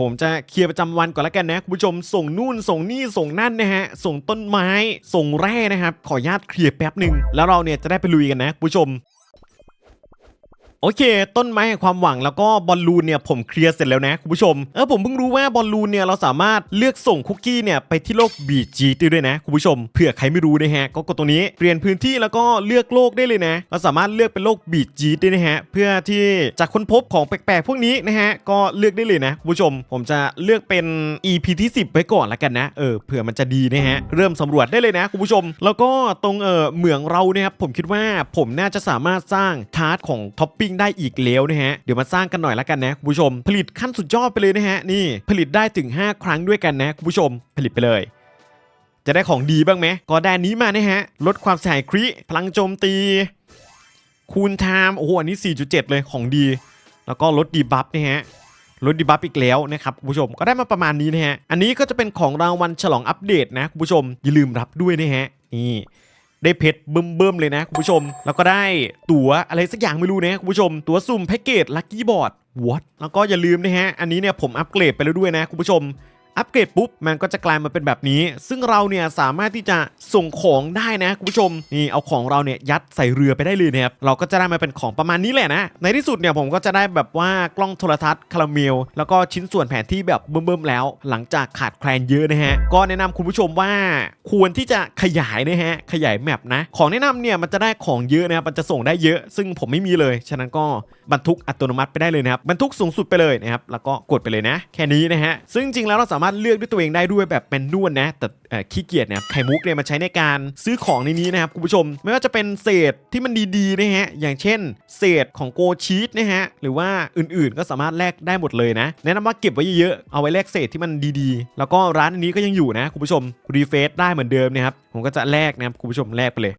ผมจะเคลียร์ประจำวันก่อนแล้วกันนะคุณผู้ชมส่งนู่นส่งนี่ส่งนั่นนะฮะส่งต้นไม้ส่งแร่นะครับขออนุญาตเคลียร์แป๊บหนึ่งแล้วเราเนี่ยจะได้ไปลุยกันนะคุณผู้ชม โอเค ต้นไม้แห่งความหวังแล้วก็บอลลูนเนี่ยผมเคลียร์เสร็จแล้วนะคุณผู้ชมเออผมเพิ่งรู้ว่าบอลลูนเนี่ยเราสามารถเลือกส่งคุกกี้เนี่ยไปที่โลกบีจีด้ด้วยนะคุณผู้ชมเผื่อใครไม่รู้นะฮะก็กดตรงนี้เปลี่ยนพื้นที่แล้วก็เลือกโลกได้เลยนะ เราสามารถเลือกเป็นโลกบีจีได้นะฮะเพื่อที่จะค้นพบของแปลกๆพวกนี้นะฮะก็เลือกได้เลยนะคุณผู้ชม ผมจะเลือกเป็น EP ที่ 10 ไว้ก่อนละกันนะเออเผื่อมันจะดีนะฮะเริ่มสำรวจได้เลยนะคุณผู้ชม แล้วก็ตรงเออเหมืองเราเนี่ยครับผมคิดว่าผมน่าจะสามารถสร้างทาร์ตของท็อปปิงได้อีกแล้วนะฮะ เดี๋ยวมาสร้างกันหน่อยละกันนะคุณผู้ชม ผลิตขั้นสุดยอดไปเลยนะฮะ นี่ผลิตได้ถึง 5 ครั้งด้วยกันนะคุณผู้ชม ผลิตไปเลย จะได้ของดีบ้างไหมก็ได้อันนี้มานะฮะ ลดความเสียหายคริพลังโจมตี คูณไทม์โอ้โหอันนี้ 4.7 เลยของดี แล้วก็ลดดีบัฟนะฮะลดดีบัฟอีกแล้วนะครับคุณผู้ชมก็ได้มาประมาณนี้นะฮะ อันนี้ก็จะเป็นของรางวัลฉลองอัปเดตนะคุณผู้ชมอย่าลืมรับด้วยนะฮะนี่ ได้เพชรเบิ่มๆเลยนะคุณผู้ชม แล้วก็ได้ตั๋วอะไรสักอย่างไม่รู้นะคุณผู้ชม ตั๋วสุ่มแพ็กเกจลัคกี้บอร์ดวอตแล้วก็อย่าลืมนะฮะ อันนี้เนี่ยผมอัปเกรดไปแล้วด้วยนะคุณผู้ชม อัปเกรดปุ๊บมันก็จะกลายมาเป็นแบบนี้ ซึ่งเราเนี่ยสามารถที่จะส่งของได้นะคุณผู้ชมนี่เอาของเราเนี่ยยัดใส่เรือไปได้เลยนะครับเราก็จะได้มาเป็นของประมาณนี้แหละนะ ในที่สุดเนี่ยผมก็จะได้แบบว่ากล้องโทรทัศน์คาราเมล แล้วก็ชิ้นส่วนแผนที่แบบเบิ่มๆแล้ว หลังจากขาดแคลนเยอะนะฮะก็แนะนำคุณผู้ชมว่าควรที่จะขยายนะฮะขยายแมปนะของแนะนำเนี่ยมันจะได้ของเยอะนะครับมันจะส่งได้เยอะ ซึ่งผมไม่มีเลย ฉะนั้นก็บรรทุกอัตโนมัติไปได้เลยนะครับบรรทุกสูงสุดไปเลยนะครับแล้วก็กดไปเลยนะ แค่นี้นะฮะซึ่งจริงแล้วเราสามารถเลือกด้วยตัวเองได้ด้วยแบบเป็นนวลนะ แต่ขี้เกียจเนี่ยไข่มุกเนี่ยมาใช้ในการซื้อของในนี้นะครับคุณผู้ชม ไม่ว่าจะเป็นเศษที่มันดีๆนะฮะอย่างเช่น เศษของโกชีตนะฮะหรือว่าอื่นๆก็สามารถแลกได้หมดเลยนะ แนะนำว่าเก็บไว้เยอะๆเอาไว้แลกเศษที่มันดีๆ แล้วก็ร้านนนี้ก็ยังอยู่นะคุณผู้ชมรีเฟซได้เหมือนเดิมนะครับผมก็จะแลกนะครับคุณผู้ชมแลกไปเลย